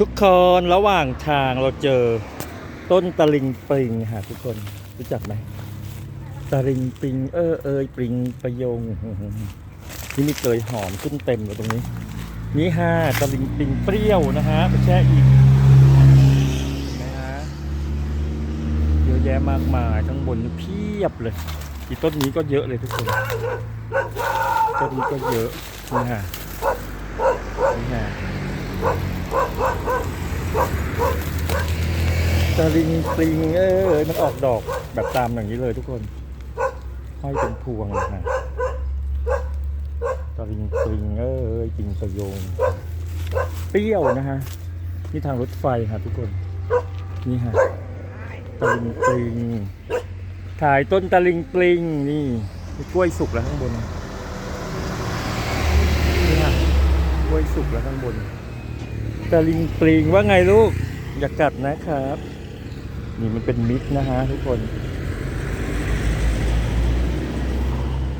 ทุกคนระหว่างทางเราเจอต้นตะลิงปริงค่ะทุกคนรู้จักไหมตะลิงปริง เออเอยปริงประยงนี่มีเตยหอมขึ้นเต็มเลยตรงนี้ นี่ฮะตะลิงปริงเปรี้ยวนะฮะไปแช่อิ่มนะฮะเยอะแยะมากมายข้างบนเพียบเลยอีต้นนี้ก็เยอะเลยทุกคนต้นนี้ก็เยอะนี่ฮะนี่ฮะ ตะลิงปลิงเอ้ยมันออกดอกแบบตามอย่างนี้เลยทุกคนห้อยเป็นพวงเลยนะตะลิงปลิงเอ้ยปลิงประยงเปรี้ยวนะฮะนี่ทางรถไฟค่ะทุกคน นี่ฮะตะลิงปลิงถ่ายต้นตะลิงปลิงนี่กล้วยสุกแล้วข้างบนนี่ฮะกล้วยสุกแล้วข้างบนตะลิงปลิงว่าไงลูก อย่ากัดนะครับ นี่มันเป็นมิตรนะฮะทุกคน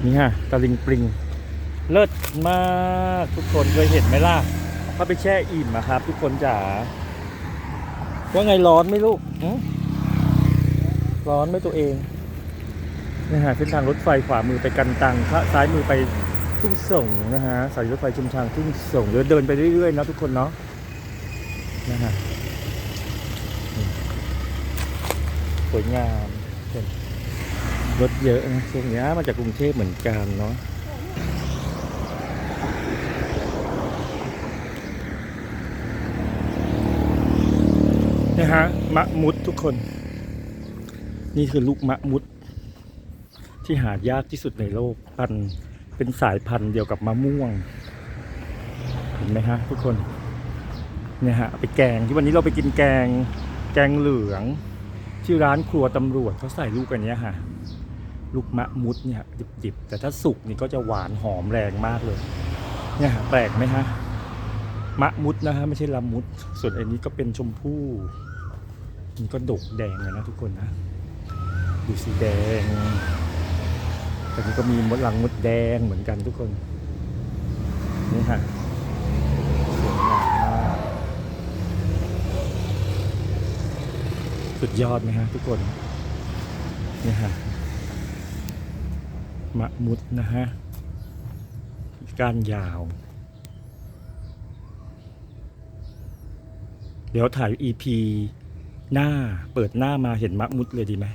นี่ฮะตะลิงปลิง เลิศมากทุกคนเคยเห็นไหมล่ะถ้าไปแช่อิ่มอะครับ ทุกคนจ๋าว่าไงร้อนไหมลูกร้อนไหมตัวเองนี่ฮะเส้นทางรถไฟขวามือไปกันตังข้าซ้ายมือไปทุ่งส่งนะฮะสายรถไฟชุมทางทุ่งส่งเดี๋ยวเดินไปเรื่อยๆนะทุกคนเนาะนะฮะนี่ สวยงามเห็นรถเยอะนะช่วงนี้มาจากกรุงเทพเหมือนกันเนาะนี่ฮะมะมุดทุกคน นี่คือลูกมะมุด ที่หายากที่สุดในโลกพันเป็นสายพันธุ์เดียวกับมะม่วง เห็นไหมฮะทุกคนเนี่ยฮะไปแกงที่วันนี้เราไปกินแกง แกงเหลือง ที่ร้านครัวตำรวจเขาใส่ลูกอันนี้ยฮะลูกมะมุดเนี่ยดิบๆ แต่ถ้าสุกนี่ก็จะหวานหอมแรงมากเลย เนี่ยฮะแปลกไหมฮะมะมุดนะฮะไม่ใช่ละมุด ส่วนอันนี้ก็เป็นชมพู่มันก็ดกแดงเลยนะทุกคนนะ ดูสีแดงแต่นี้ก็มีมดลังมดแดงเหมือนกันทุกคน นี่ฮะ สวยงามมาก สุดยอดไหมฮะทุกคนนี่ฮะมะมุดนะฮะก้านยาว เดี๋ยวถ่าย EP หน้าเปิดหน้ามาเห็นมะมุดเลยดีไหม